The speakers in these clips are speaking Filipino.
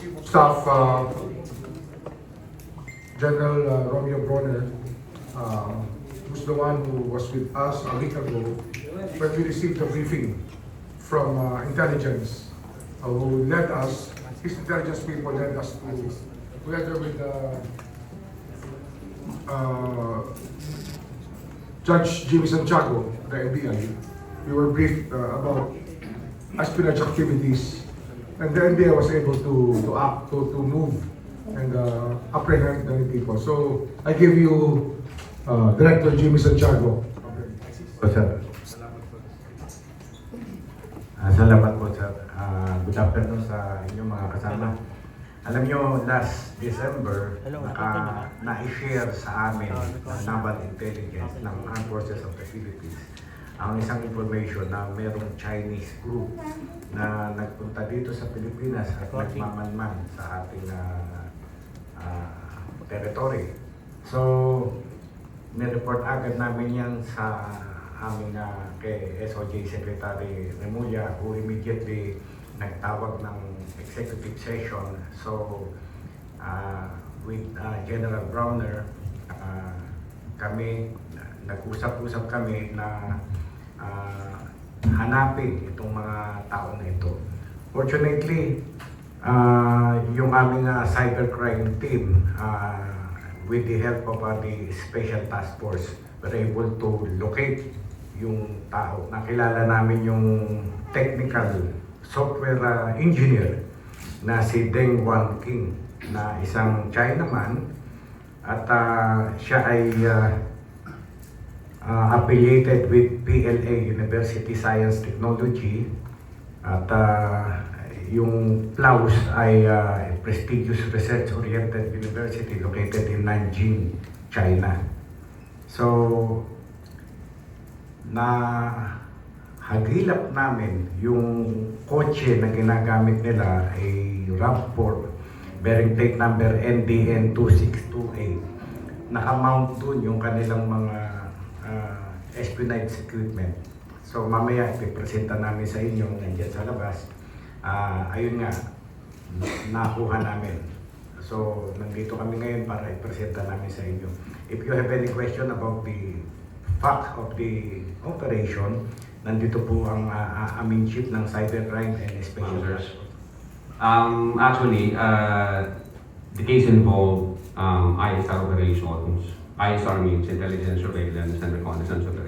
Chief Staff, uh, General uh, Romeo Bronner, uh, who's the one who was with us a week ago when we received the briefing from uh, intelligence, uh, who led us, his intelligence people led us to, together with uh, uh, Judge Jimmy Santiago, the NBI, we were briefed uh, about espionage activities. And the NBI was able to, to act, to, to move and uh, apprehend many people. So I give you uh, Director Jimmy Santiago. Po, sir. Ah, salamat po, sir. Ah, good afternoon sa inyong mga kasama. Alam nyo, last December, naka, na-share sa amin ng Naval Intelligence ng Armed Forces of the Philippines ang isang information na merong Chinese group na nagpunta dito sa Pilipinas at nagmamanman sa ating ah, ah, territory. So, nireport agad namin yan sa aming uh, kay SOJ Secretary Remulla who immediately nagtawag ng executive session. So, uh, with uh, General Browner, uh, kami, nag-usap-usap kami na uh, hanapin itong mga tao na ito. Fortunately, uh, yung aming uh, cybercrime team, uh, with the help of uh, the Special Task Force, were able to locate yung tao. Nakilala namin yung technical software uh, engineer na si Deng Wan King na isang Chinaman at uh, siya ay uh, uh, affiliated with PLA University Science Technology at uh, yung PLAUS ay uh, prestigious research-oriented university located in Nanjing, China. So, na hagilap namin yung kotse na ginagamit nila ay RAV4 bearing plate number NDN 2628. Nakamount dun yung kanilang mga uh, espionage equipment. So mamaya ipipresenta namin sa inyo nandiyan sa labas. Ah, ayun nga, nakuha namin. So nandito kami ngayon para ipresenta namin sa inyo. If you have any question about the fact of the operation, nandito po ang uh, aming chief ng cybercrime and special Officers. Um, actually, uh, the case involved um, ISR operations. ISR means intelligence surveillance and reconnaissance operations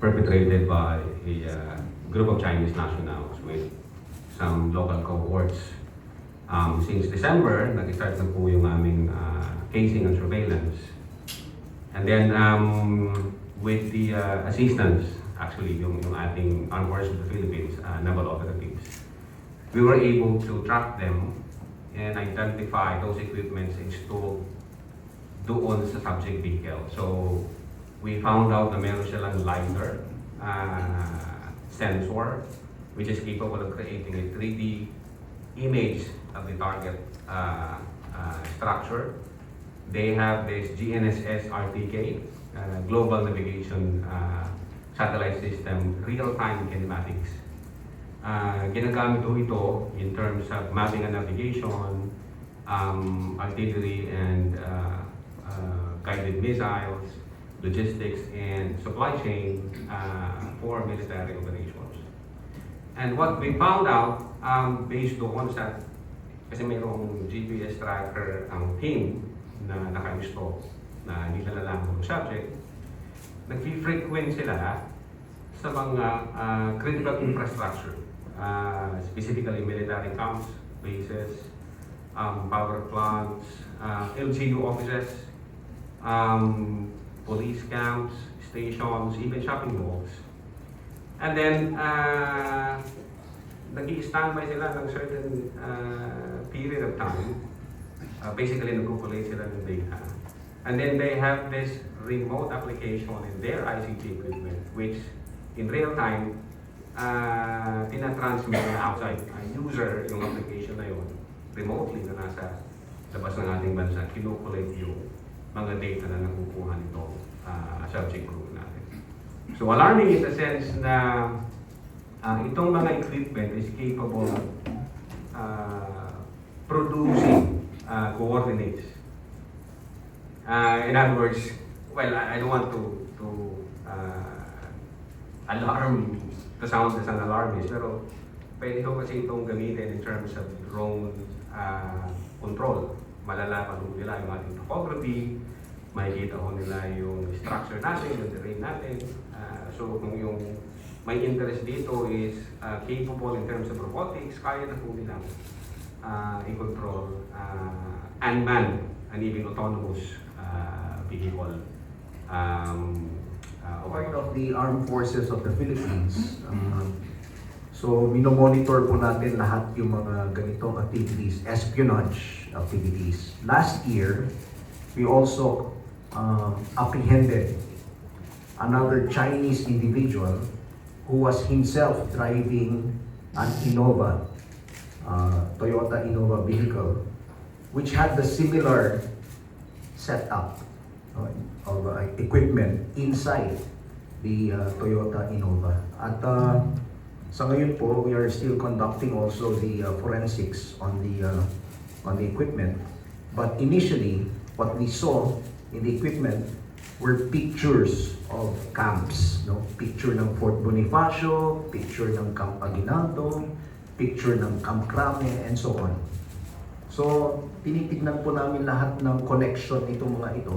perpetrated by a uh, group of Chinese nationals with some local cohorts. Um, since December, nag-start na po yung aming uh, casing and surveillance. And then um, with the uh, assistance, actually, yung, yung ating Armed Forces of the Philippines, uh, naval operatives, we were able to track them and identify those equipments installed doon sa subject vehicle. So, we found out the meron silang LiDAR uh, sensor which is capable of creating a 3D image of the target uh, uh, structure. They have this GNSS RTK, uh, Global Navigation uh, Satellite System, real-time kinematics. Ginagamit ho ito in terms of mapping and navigation, um, artillery and guided missiles, logistics, and supply chain uh, for military operations. And what we found out, um, based doon sa, kasi mayroong GPS tracker ang team na naka-install na hindi na lang ang subject, nag-frequent sila sa mga uh, critical infrastructure, uh, specifically military camps, bases, um, power plants, uh, LGU offices, um, police camps, stations, even shopping malls. And then, uh, nag-i-standby sila ng certain uh, period of time. Uh, basically, nag-collate sila ng data. And then they have this remote application in their ICT equipment, which in real time, uh, tinatransmit na outside. Ang user, yung application na yun, remotely na nasa labas ng ating bansa, kinukulate yung mga data na nakukuha nito uh, subject group natin. So alarming is the sense na uh, itong mga equipment is capable of uh, producing uh, coordinates. Uh, in other words, well, I, I don't want to to uh, alarm to sound as an alarmist, pero pwede ko kasi itong gamitin in terms of drone uh, control. Malalaman ko nila yung ating topography, makikita ko nila yung structure natin, yung terrain natin. Uh, so kung yung may interest dito is uh, capable in terms of robotics, kaya na po nilang uh, i-control uh, unmanned and even autonomous uh, vehicle. Um, uh, part of the armed forces of the Philippines. Um, so, minomonitor po natin lahat yung mga ganitong activities, espionage activities. Last year, we also um, apprehended another Chinese individual who was himself driving an Innova, uh, Toyota Innova vehicle, which had the similar setup uh, of uh, equipment inside the uh, Toyota Innova. At uh, sa ngayon po, we are still conducting also the uh, forensics on the uh, on the equipment. But initially, what we saw in the equipment were pictures of camps, no? Picture ng Fort Bonifacio, picture ng Camp Aguinaldo, picture ng Camp Crame, and so on. So, tinitignan po namin lahat ng connection nitong mga ito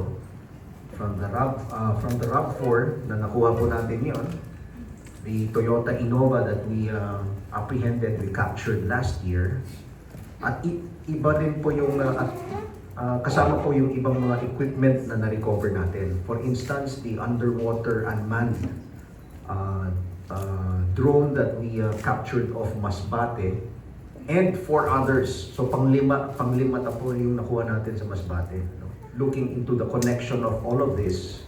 from the RAV uh, from the RAV4 na nakuha po natin yon the Toyota Innova that we uh, apprehended we captured last year at iba din po yung uh, at uh, kasama po yung ibang mga equipment na na-recover natin for instance the underwater unmanned uh, uh, drone that we uh, captured off Masbate and four others. So panglima, panglima na po yung nakuha natin sa Masbate. no? Looking into the connection of all of this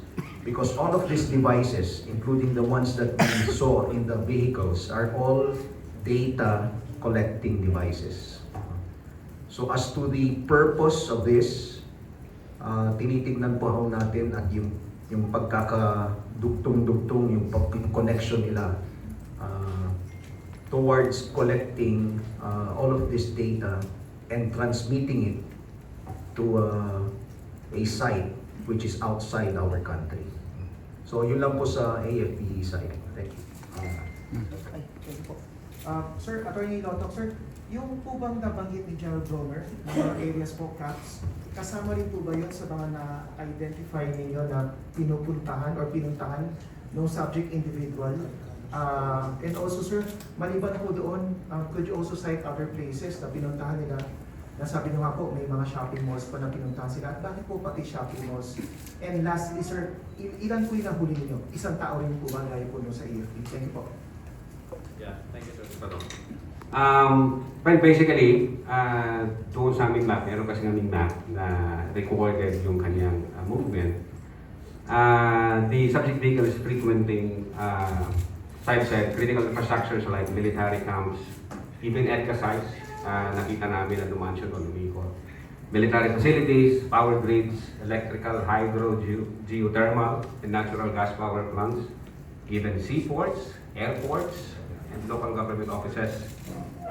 because all of these devices, including the ones that we saw in the vehicles, are all data collecting devices. So as to the purpose of this, uh, tinitignan po ho natin at yung yung pagkakadugtong-dugtong, yung, pag- yung connection nila uh, towards collecting uh, all of this data and transmitting it to uh, a site which is outside our country. So yun lang po sa AFP side. Thank you. Ay, thank you po. Ah, sir, Attorney Lotok, sir, yung po bang nabanggit ni Gerald Romer, mga areas po caps, kasama rin po ba yun sa mga na-identify ninyo na pinupuntahan or pinuntahan ng subject individual? Ah, and also sir, maliban po doon, ah, could you also cite other places na pinuntahan nila? Nasabi nyo nga po, may mga shopping malls pa na pinuntahan sila. At bakit po pati shopping malls? And lastly sir, il- ilan po yung nahuli ninyo? Isang tao rin po ba gaya po nyo sa AFP? Thank you po. Yeah, thank you, Sir Pato. Um, well, basically, uh, doon sa aming map, meron kasi kaming map na recorded yung kanyang uh, movement. Uh, the subject vehicle is frequenting uh, sites at critical infrastructures like military camps, even EDCA sites, uh, nakita namin na dumaan siya doon umikot. Military facilities, power grids, electrical, hydro, geo- geothermal, and natural gas power plants, even seaports, airports, and local government offices,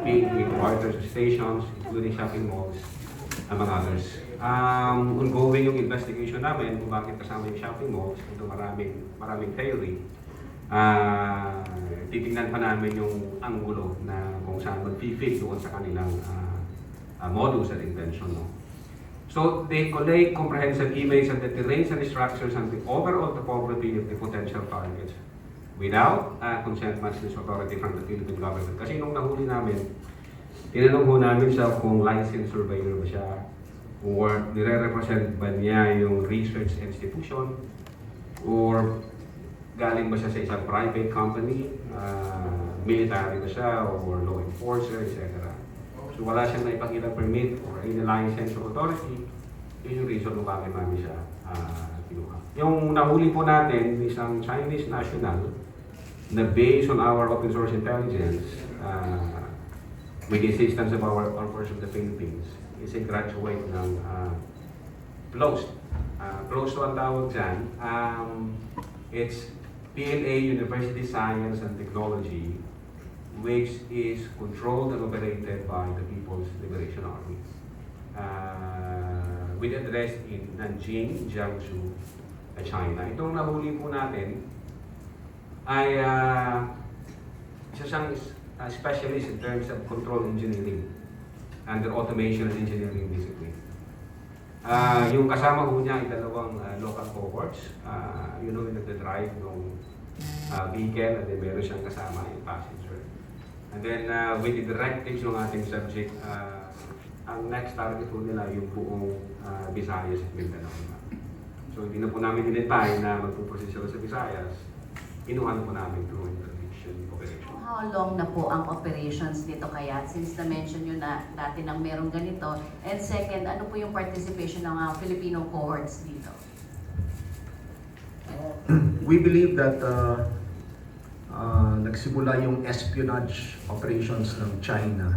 being headquarters stations, including shopping malls, among others. Um, ongoing yung investigation namin kung bakit kasama yung shopping malls, ito maraming, maraming theory. Ah, titingnan pa namin yung anggulo na kung saan mag-fit doon sa kanilang ah, ah, modus at intention. No? So they collect comprehensive images of the terrains and structures and the overall topography of the potential targets without uh, consent matchless authority from the Philippine government. Kasi nung nahuli namin, tinanong ho namin siya kung licensed surveyor ba siya or nire-represent ba niya yung research institution or galing ba siya sa isang private company, uh, military ba siya or law enforcer, etc. So wala siyang naipakita permit or any license or authority, yun yung reason kung bakit namin siya uh, kinuha. Yung nahuli po natin, isang Chinese national na based on our open source intelligence, uh, with the assistance of our Forces of the Philippines, is a graduate ng uh, closed. Uh, closed to ang tawag dyan. Um, it's PLA University Science and Technology which is controlled and operated by the People's Liberation Army. Uh, with address in Nanjing, Jiangsu, China. Itong nahuli po natin ay uh, isa siyang uh, specialist in terms of control engineering under automation and engineering discipline. Ah, yung kasama ko niya ay dalawang ah, local cohorts. Ah, yun yung nagda-drive ng uh, vehicle and then meron siyang kasama yung passenger. And then uh, with the directives ng ating subject, ah, ang next target po nila yung buong uh, Visayas at Mindanao. So hindi na po namin dinetay na magpuproceed sila sa Visayas. Inuhan po namin through interdiction operation. How long na po ang operations nito kaya? Since na-mention nyo na dati nang merong ganito. And second, ano po yung participation ng mga Filipino cohorts dito? We believe that uh, uh, nagsimula yung espionage operations ng China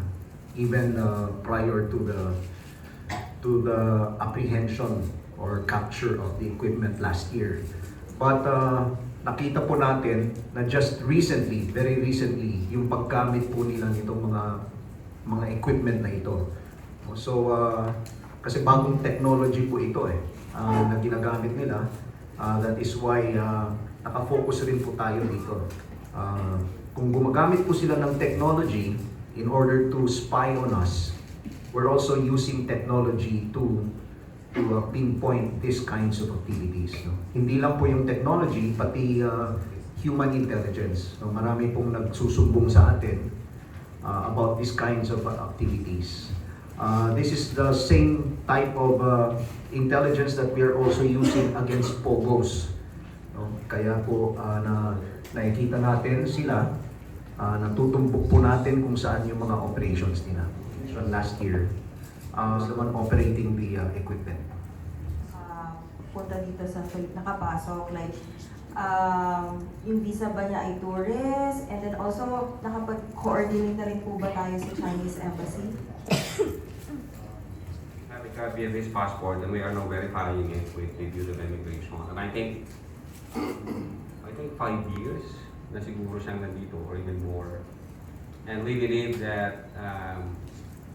even uh, prior to the to the apprehension or capture of the equipment last year. But uh, nakita po natin na just recently, very recently, yung paggamit po nila nitong mga mga equipment na ito. So, uh, kasi bagong technology po ito eh, uh, na ginagamit nila. Uh, that is why uh, nakafocus rin po tayo dito. Uh, kung gumagamit po sila ng technology in order to spy on us, we're also using technology to to uh, pinpoint these kinds of activities. No? Hindi lang po yung technology, pati uh, human intelligence. No? Marami pong nagsusumbong sa atin uh, about these kinds of uh, activities. Uh, this is the same type of uh, intelligence that we are also using against POGOs. No? Kaya po uh, na nakikita natin sila, uh, natutumbok po natin kung saan yung mga operations nila. So last year, uh, the one operating the uh, equipment. Punta dito sa Philip nakapasok like um, yung visa ba niya ay tourist and then also nakapag-coordinate na rin po ba tayo sa Chinese Embassy? have a copy of his passport and we are now verifying it with the Bureau of Immigration. And I think, I think five years na siguro siyang nandito or even more. And we believe that, um,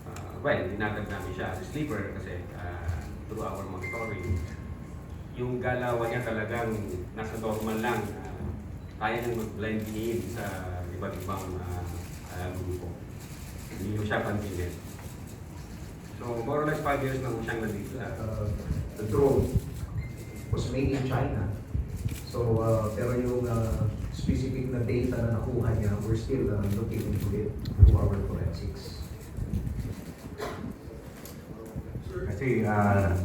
uh, well, dinagdag namin siya as a sleeper kasi uh, through our monitoring, yung galawan niya talagang nasa normal lang. Uh, kaya niyang mag-blend in sa iba't ibang uh, uh, grupo. Hindi mo siya pantingin. So, more or less five years na po siyang nandito. uh, the drone was made in China. So, uh, pero yung uh, specific na data na nakuha niya, we're still uh, looking into it through our forensics. Kasi uh,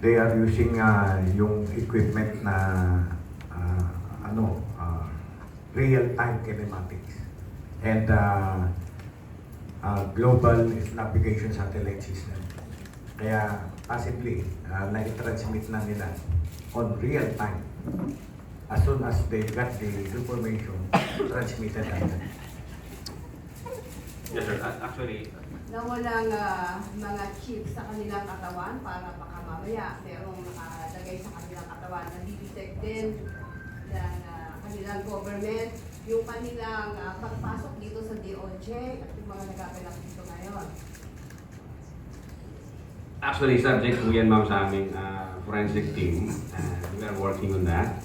they are using uh, yung equipment na uh, ano uh, real-time kinematics and uh, uh, global navigation satellite system. Kaya possibly uh, na-transmit na nila on real time. As soon as they got the information, transmitted agad. Yes, sir. Actually, na walang ah, mga chip sa kanilang katawan para baka mamaya merong nakalagay sa kanilang katawan na detect din ng ah, kanilang government yung kanilang ah, pagpasok dito sa DOJ at yung mga nagaganap dito ngayon. actually subject po yan ma'am sa aming uh, forensic team. Uh, we are working on that.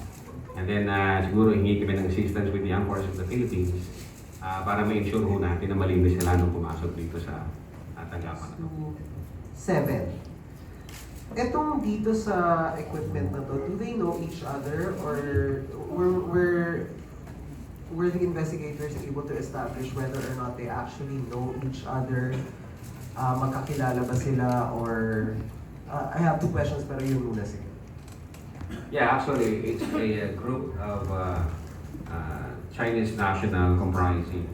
And then uh, siguro hingi kami ng assistance with the Armed Forces of the Philippines uh, para ma-ensure ho natin na malinis sila nung pumasok dito sa uh, tanggapan na to. Seven. Etong dito sa equipment na to, do they know each other or were, were, were the investigators able to establish whether or not they actually know each other? Uh, magkakilala ba sila or uh, I have two questions pero yun muna sige. Yeah, actually, it's a, uh group of uh, uh, Chinese national comprising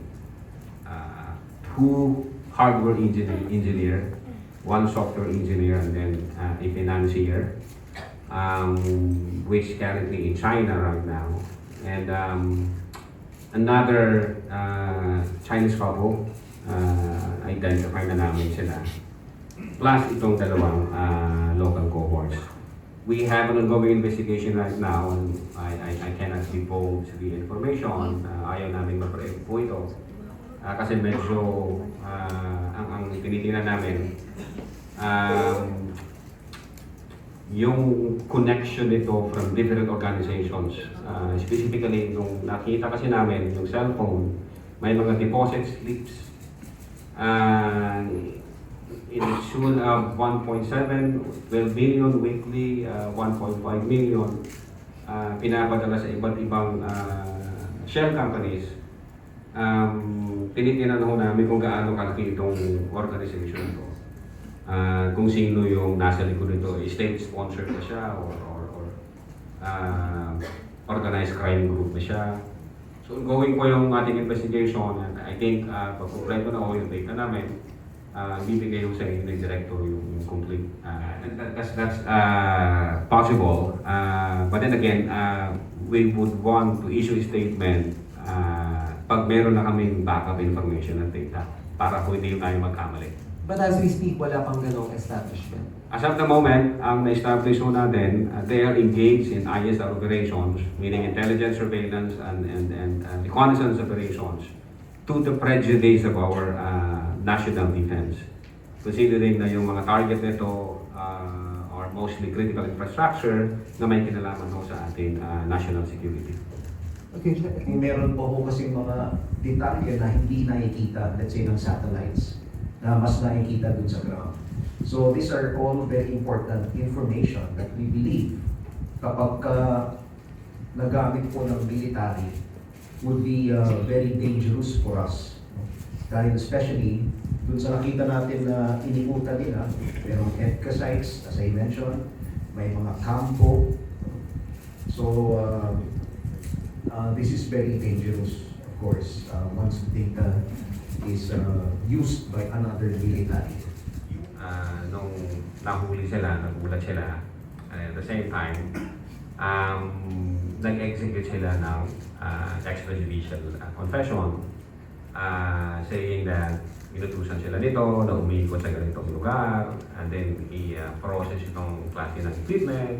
uh, two hardware engineer, engineer, one software engineer, and then uh, a financier, um, which currently in China right now, and um, another uh, Chinese couple, uh, identify na namin sila, plus itong dalawang uh, local cohorts. We have an ongoing investigation right now and I, I, I cannot divulge the information. Uh, ayaw namin ma-prep po ito. Ah, kasi medyo ah, ang, ang tinitingnan namin um, yung connection nito from different organizations. Ah, specifically, nung nakita kasi namin yung cellphone, may mga deposit slips. Uh, in tune of 1.7, 12 million weekly, uh, 1.5 million uh, pinapadala sa iba't ibang uh, shell companies. Um, tinitingnan ho namin kung gaano kalaki itong organization ito. Uh, kung sino yung nasa likod nito, state sponsor ba siya or, or, or uh, organized crime group ba siya. So going po yung ating investigation and I think uh, pag kumpleto na ho yung data namin, uh, bibigay ko sa inyo ng director yung, yung complete. Uh, that, that's that's uh, possible. Uh, but then again, uh, we would want to issue a statement uh, pag meron na kaming backup information and data para po hindi tayo magkamali. But as we speak, wala pang ganong establishment. As of the moment, ang na-establish ho natin, uh, they are engaged in ISR operations, meaning intelligence surveillance and, and, and uh, reconnaissance operations to the prejudice of our uh, national defense. Considering na yung mga target nito uh, are mostly critical infrastructure na may kinalaman ho sa ating uh, national security. Okay, meron po ho kasi mga detalye na hindi nakikita, let's say, ng satellites, na mas nakikita dun sa ground. So these are all very important information that we believe kapag ka nagamit po ng military would be uh, very dangerous for us. Dahil especially dun sa nakita natin na inikutan nila, merong EDCA sites, as I mentioned, may mga kampo. So, uh, uh, this is very dangerous, of course, uh, once the data is uh, used by another military. uh, nung nahuli sila, nagulat sila, and at the same time, um, nag-execute sila ng uh, extrajudicial uh, confession uh, saying that inutusan sila nito na umikot sa ganitong lugar and then i-process itong klase ng equipment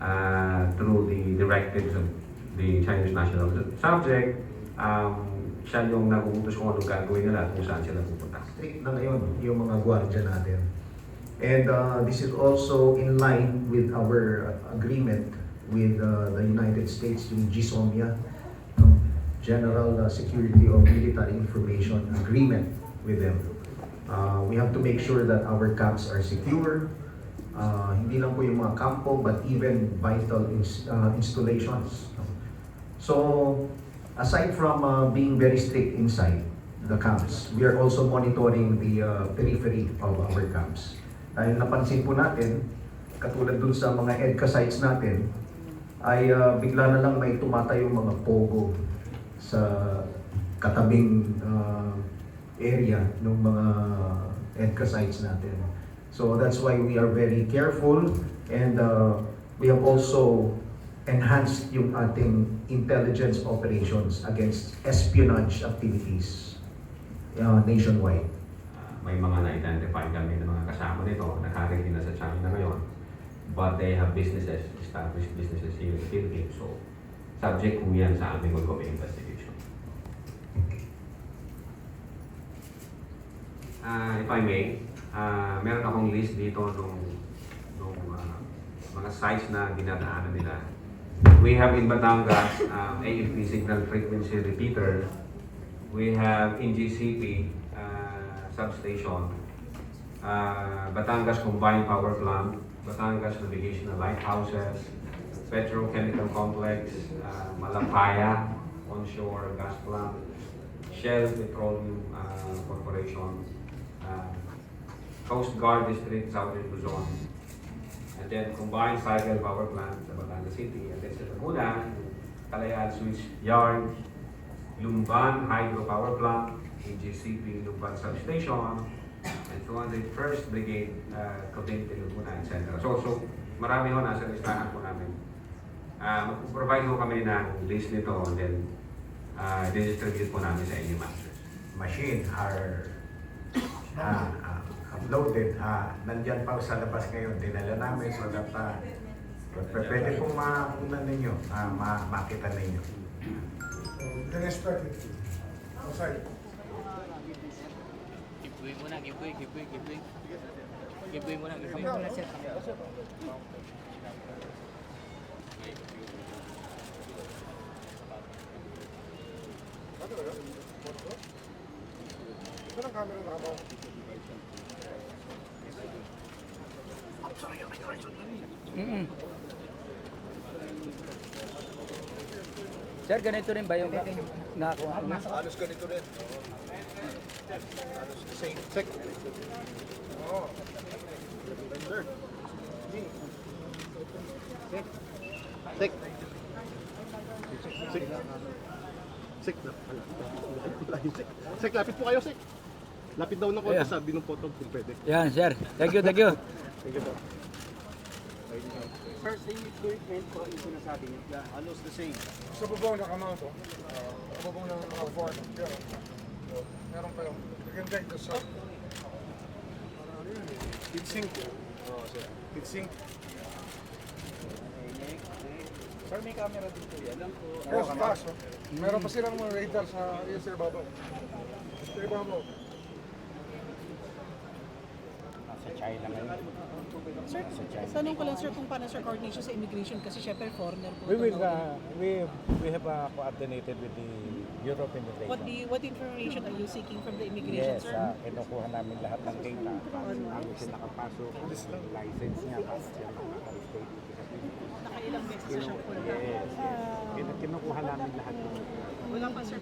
uh, through the directives of the Chinese national subject um, siya yung nag-uutos kung anong gagawin nila kung saan sila pupunta. strict na ngayon yung mga gwardiya natin. And uh, this is also in line with our agreement with uh, the United States, yung GSOMIA? General uh, Security of Military Information Agreement with them. Uh, we have to make sure that our camps are secure, uh, hindi lang po yung mga kampo, but even vital ins- uh, installations. So, aside from uh, being very strict inside the camps, we are also monitoring the uh, periphery of our camps. Dahil napansin po natin, katulad dun sa mga EDCA sites natin, ay uh, bigla na lang may tumatayong mga pogo sa katabing uh, area ng mga EDCA sites natin. So that's why we are very careful and uh, we have also enhanced yung ating intelligence operations against espionage activities uh, nationwide. Uh, may mga na-identify kami ng mga kasama nito, nakarating na sa China ngayon. But they have businesses, established businesses here in Philippines. So, subject po yan sa aming ongoing investigation. Uh, if I may, uh, meron akong list dito nung, nung uh, mga sites na dinadaanan nila. We have in Batangas, um, AFP signal frequency repeater. We have in GCP uh, substation, uh, Batangas Combined Power Plant, Batangas Navigational Lighthouses, Petrochemical Complex, uh, Malapaya Onshore Gas Plant, Shell Petroleum uh, Corporation, uh, Coast Guard District, Southern Luzon, and then Combined Cycle Power Plant sa Batangas City, and then sa Laguna, Kalayaan Switch Yard, Lumban Hydropower Plant, AGCP Lumban Substation, and 201st Brigade, uh, Cavite, Laguna, etc. So, so marami ho nasa listahan po namin. Uh, mag-provide ho kami ng list nito and then uh, distribute po namin sa inyo, masters. Machine are uh, uh, uploaded. Uh, nandyan pa sa labas ngayon. Dinala namin so that uh, pwede pong makunan ninyo, uh, ma makita ninyo. The next part, outside. Giveaway muna, giveaway, giveaway, giveaway. Giveaway muna, giveaway muna. Saan ang camera na mo? Mm Sir, ganito rin ba yung nakakuha mo? Halos ganito rin. Halos the same. Check. Oo. Sir. Sek. Sek. Sek. Wala yung sek. Sek, lapit po kayo, Sek. Lapit daw ng konti Yeah. sabi ng photo kung pwede. Yan, sir. Thank you, thank you. Thank you po. Sir, sa equipment po yung sinasabi niyo, halos the same. Sa bubong nakamount to. Sa bubong na naka-form. Meron. Pa yung. You can check this out. Heat sink. Oo, sir. Heat sink. Sir, may camera dito yan. Alam ko. Yes, taas. oh. Meron pa silang mga radar sa yes, sir, babaw. Sa ibabaw. Sir, tanong ko lang sir kung paano sir coordination sa immigration kasi syempre foreigner po. We will, uh, we, we have uh, coordinated with the of Immigration. What the what information are you seeking from the immigration Yes, sir? uh, kinukuha namin lahat ng data. Bago siya nakapasok, yung license niya, bago siya nakaka-state. Nakailang beses siyang punta. Yes, yes. Kinu- Kinukuha namin lahat Wala pa sir